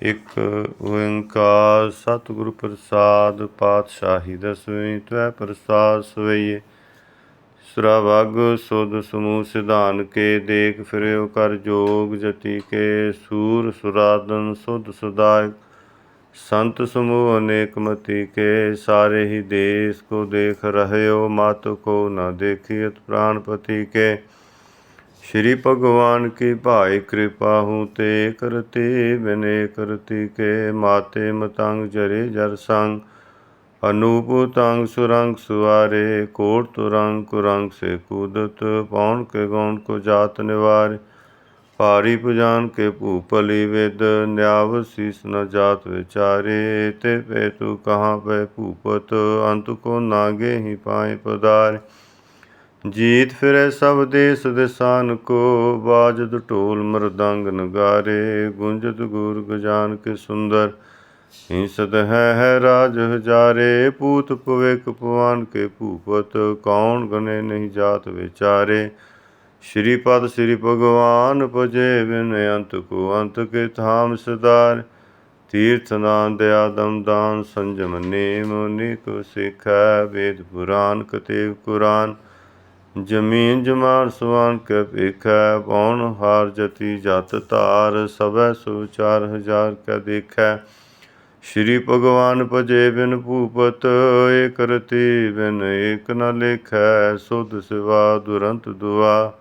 ਇੱਕ ਓੰਕਾਰ ਸਤਿਗੁਰ ਪ੍ਰਸਾਦ ਪਾਤਸ਼ਾਹੀ ਦਸਵੀਂ ਤਵੈ ਪ੍ਰਸਾਦ ਸਵਈਏ। ਸੁਰਾਵਗ ਸੁਧ ਸਮੂਹ ਸਿਧਾਨ ਕੇ ਦੇਖ ਫਿਰਿਓ ਕਰ ਜੋਗ, ਜਤੀ ਕੇ ਸੂਰ ਸੁਰਾਦਨ ਸੁਧ ਸੁਦਾਇ ਸੰਤ ਸਮੂਹ ਅਨੇਕ ਮਤੀ ਕੇ ਸਾਰੇ ਹੀ ਦੇਸ ਕੋ ਦੇਖ ਰਹਿਓ ਮਤ ਕੋ ਨਾ ਦੇਖੀਤ ਪ੍ਰਾਨਪਤੀ ਕੇ। श्री भगवान की भाई कृपा हूँ, ते करते, बिने करती, के माते मतंग जरे जर संग। अनूप सुरंग सुवारे, कोट तुरंग कुरंग से कूदत, पौन के गौन को जात निवार। पारी पुजान के भूपली वेद, न्याव शीस न जात विचारे। ते पे तू कहाँ पे भूपत, अंत को नागे ही पाए पदार ਜੀਤ ਫਿਰੈ ਸਭ ਦੇਸ ਦੇਸਾਨ ਕੋ ਬਾਜਦ ਢੋਲ ਮਰਦੰਗ ਨਗਾਰੇ ਗੁੰਜਤ ਗੁਰ ਗਜਾਨ ਕੇ ਸੁੰਦਰ। ਹਿੰਸਤ ਹੈ ਹੈ ਰਾਜ ਹਜਾਰੇ, ਪੂਤ ਪਵੇਕ ਪਵਾਨ ਕੇ ਭੂਪਤ, ਕੌਣ ਗਨੇ ਨਹੀਂ ਜਾਤ ਵਿਚਾਰੇ। ਸ਼੍ਰੀ ਪਦ ਸ਼੍ਰੀ ਭਗਵਾਨ ਭਜੇ ਬਿਨ ਅੰਤ ਕੋ ਅੰਤ ਕੇ ਥਾਮ ਸਦਾਰ। ਤੀਰਥ ਨਾਮ ਦਇਆ ਦਮ ਦਾਨ ਸੰਜਮ ਨੇਮ, ਨਿਕ ਸਿਖੈ ਵੇਦ ਪੁਰਾਨ ਕਤੇਵ ਕੁਰਾਨ। ਜਮੀਨ ਜਮਾਨ ਸਵਾਨ ਕੈ ਭੇਖੈ ਪੌਣ ਹਾਰ ਜਤੀ ਜਤ ਧਾਰ, ਸਭੈ ਸੁਚਾਰ ਹਜ਼ਾਰ ਕੈ ਦੇਖੈ। ਸ਼੍ਰੀ ਭਗਵਾਨ ਭਜੇ ਬਿਨ ਭੂਪਤ, ਏਕ ਰਤੀ ਬਿਨ ਏਕ ਨ ਲੇਖੈ, ਸੁਧ ਸਿਵਾ ਦੁਰੰਤ ਦੁਆ।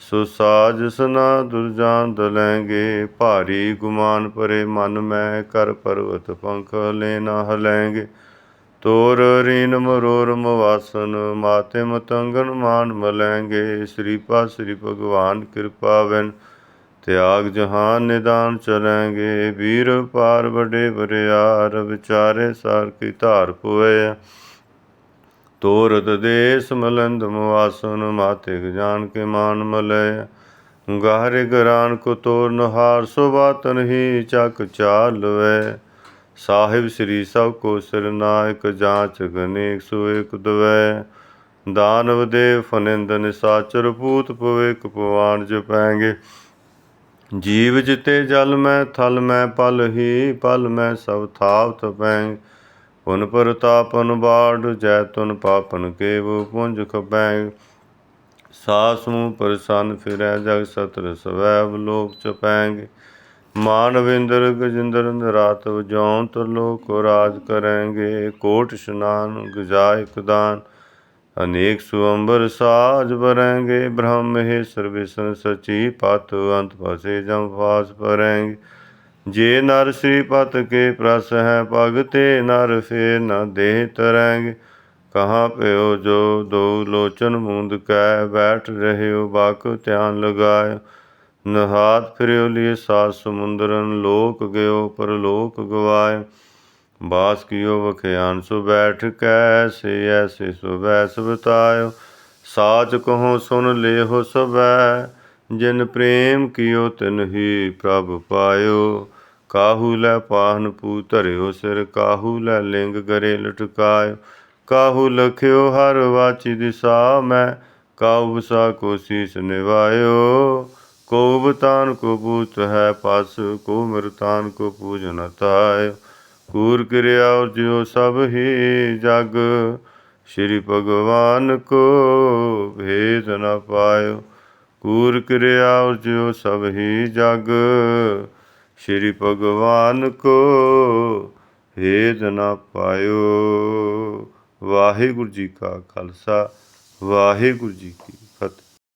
ਸੋ ਸਾਜ ਸਨਾ ਦੁਰਜਾਨ ਦਲੈਂਗੇ, ਭਾਰੀ ਗੁਮਾਨ ਪਰੇ ਮਨ ਮੈਂ ਕਰ ਪਰਵਤ ਪੰਖ ਲੈ ਨਾ ਹਲੈਂਗੇ। ਤੋਰ ਰੀਨ ਮਰੋਰ ਮਵਾਸਨ ਮਾਤੇ ਮਤੰਗਨ ਮਾਨ ਮਲੈਂਗੇ ਸ੍ਰੀ ਪਾ ਸ੍ਰੀ ਭਗਵਾਨ ਕਿਰਪਾ ਵੈਨ ਤਿਆਗ ਜਹਾਨ ਨਿਦਾਨ ਚਲੈਂਗੇ ਵੀਰ ਪਾਰ ਬੜੇ ਬਰਿਆਰ ਵਿਚਾਰੇ ਸਾਰ ਕੀ ਧਾਰ ਪੋਏ। ਤੋਰਤ ਦੇਸ ਮਲੰਦ ਮਵਾਸਨ ਮਾਤੇ ਜਾਨ ਕੇ ਮਾਨ ਮਲੈ। ਗਾਹਰੇ ਗਰਾਨ ਕੋ ਤੋਰ ਨਹਾਰ, ਸੋ ਬਾਤਨ ਹੀ ਚੱਕ ਚਾਲਵੇ ਸਾਹਿਬ ਸ੍ਰੀ ਸਭ ਕੋ ਸਰਨਾਇਕ ਜਾਂਚ ਗਨੇਕ ਸੋ ਇਕ ਦਵੈ। ਦਾਨਵ ਦੇਵ ਫਨਿੰਦ ਨਿਸਾਚਰ ਭੂਤ ਪਵੇਕ ਪਵਾਨ ਜਪੈਂਗੇ ਜੀਵ ਜਿਤੇ ਜਲ ਮੈਂ ਥਲ ਮੈਂ ਪਲ ਹੀ ਪਲ ਮੈਂ ਸਭ ਥਾਵ ਤਪੈਂ ਪੁਨ ਪ੍ਰਤਾਪਨ ਬਾੜ ਜੈ ਤੁਨ ਪਾਪਨ ਕੇਵ ਪੁੰਜ ਖਪੈ। ਸਾਸ ਮੂਹ ਪ੍ਰਸੰਨ ਫਿਰੈ ਜਗ ਸਤਰ ਸਵੈਬ ਲੋਕ ਚਪੈਂਗੇ मानवेंद्र गजेंद्र रात जौं त्रिलोक राज करेंगे कोट स्नान गुजाय कुदान अनेक सुअंबर साज भरेंगे ब्रह्म हे विष्णु सची पत अंत फसे जम फास परेंगे जे नर श्री पत के प्रस हैं भगते नर फेर न देह तरेंगे कहाँ प्यो जो दो लोचन मूंद कै बैठ रहे हो बाक ध्यान लगायो ਨਹਾਤ ਫਿਰਿਓ ਲਈ ਸਾਤ ਸਮੁੰਦਰਨ ਲੋਕ ਗਇਓ ਪਰਲੋਕ ਗਵਾਏ ਬਾਸ ਕੀਓ ਵਖਿਆਨ ਸੋ ਬੈਠ ਕੈ ਸੇ ਐਸੇ ਸੋ ਬੈਸ ਬਤਾਇਓ ਸਾਚ ਕਹੋ ਸੁਨ ਲੇਹੋ ਸਬੈ ਜਿਨ ਪ੍ਰੇਮ ਕੀਓ ਤਿਨ ਹੀ ਪ੍ਰਭ ਪਾਇਓ ਕਾਹੂ ਲੈ ਪਾਹਨ ਪੂ ਧਰਿਓ ਸਿਰ ਕਾਹੂ ਲੈ ਲਿੰਗ ਗਰੇ ਲਟਕਾਇਓ ਕਾਹੂ ਲਖਿਓ ਹਰ ਵਾਚੀ ਦਿਸਾ ਮੈਂ ਕਾਹੂ ਸਾ ਕੋ ਸੀਸ ਨਿਵਾਇਓ ਕੋ ਬਤਾਨ ਕੋ ਪੂਤ ਹੈ ਪਸ, ਕੋ ਮਰਤਾਨ ਕੋ ਪੂਜਨ ਤਾਇ ਕੂਰ ਕਿਰਿਆ ਔਰ ਜਿਉ ਸਭ ਹੀ ਜਗ, ਸ਼੍ਰੀ ਭਗਵਾਨ ਕੋ ਭੇਦ ਨ ਪਾਇਓ। ਕੂਰ ਕਿਰਿਆ ਔਰ ਜਿਉ ਸਭ ਹੀ ਜਗ, ਸ਼੍ਰੀ ਭਗਵਾਨ ਕੋ ਭੇਦ ਨ ਪਾਇਓ। ਵਾਹਿਗੁਰੂ ਜੀ ਕਾ ਖਾਲਸਾ, ਵਾਹਿਗੁਰੂ ਜੀ ਕੀ